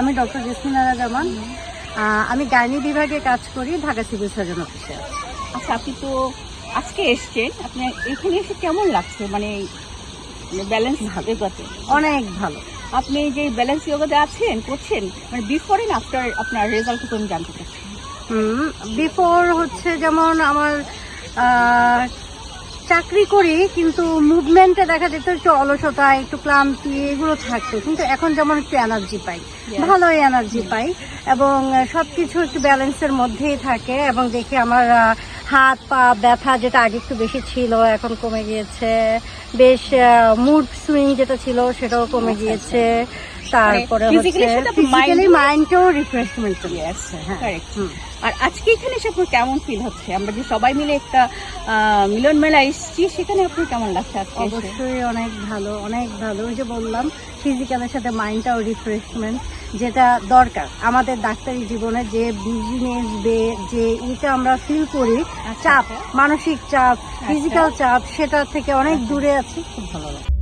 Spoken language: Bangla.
আমি ডক্টর জেসমিনারা জামান আমি গাইনি বিভাগে কাজ করি ঢাকা সিভিল সার্জন অফিসে। আচ্ছা আপনি তো আজকে এসছেন। আপনি এখানে এসে কেমন লাগছে? মানে ব্যালেন্স যোগাতে অনেক ভালো। আপনি যে ব্যালেন্স যোগাতে আছেন করছেন মানে বিফোর এন্ড আফটার আপনার রেজাল্ট আমি জানতে চাচ্ছি বিফোর হচ্ছে যেমন আমার চাকরি করি কিন্তু মুভমেন্টে দেখা যেত একটু অলসতা একটু ক্লান্তি এগুলো থাকতো। কিন্তু এখন যেমন একটু এনার্জি পাই. ভালোই এনার্জি পাই। এবং সব কিছু একটু ব্যালেন্সের মধ্যেই থাকে। এবং দেখি আমার হাত পা ব্যথা যেটা আগে একটু বেশি ছিল এখন কমে গিয়েছে। বেশ মুড সুইং যেটা ছিল সেটাও কমে আচ্ছা, গিয়েছে। তারপরে ফিজিক্যালি মাইন্ডটাও রিফ্রেশমেন্ট চলে আসছে হ্যাঁ। আর আজকে এখানে এসে আপনার কেমন ফিল হচ্ছে? আমরা যে সবাই মিলে একটা মিলন মেলা এসেছি সেখানে আপনার কেমন লাগছে আজকে অবশ্যই অনেক ভালো অনেক ভালো। ওই যে বললাম ফিজিক্যালের সাথে মাইন্ডটাও রিফ্রেশমেন্ট যেটা দরকার। আমাদের ডাক্তারি জীবনে যে বিজনেস বে যে এটা আমরা ফিল করি আচ্ছা, চাপ আচ্ছা। মানসিক চাপ ফিজিক্যাল চাপ সেটা থেকে অনেক দূরে আছি খুব ভালো লাগে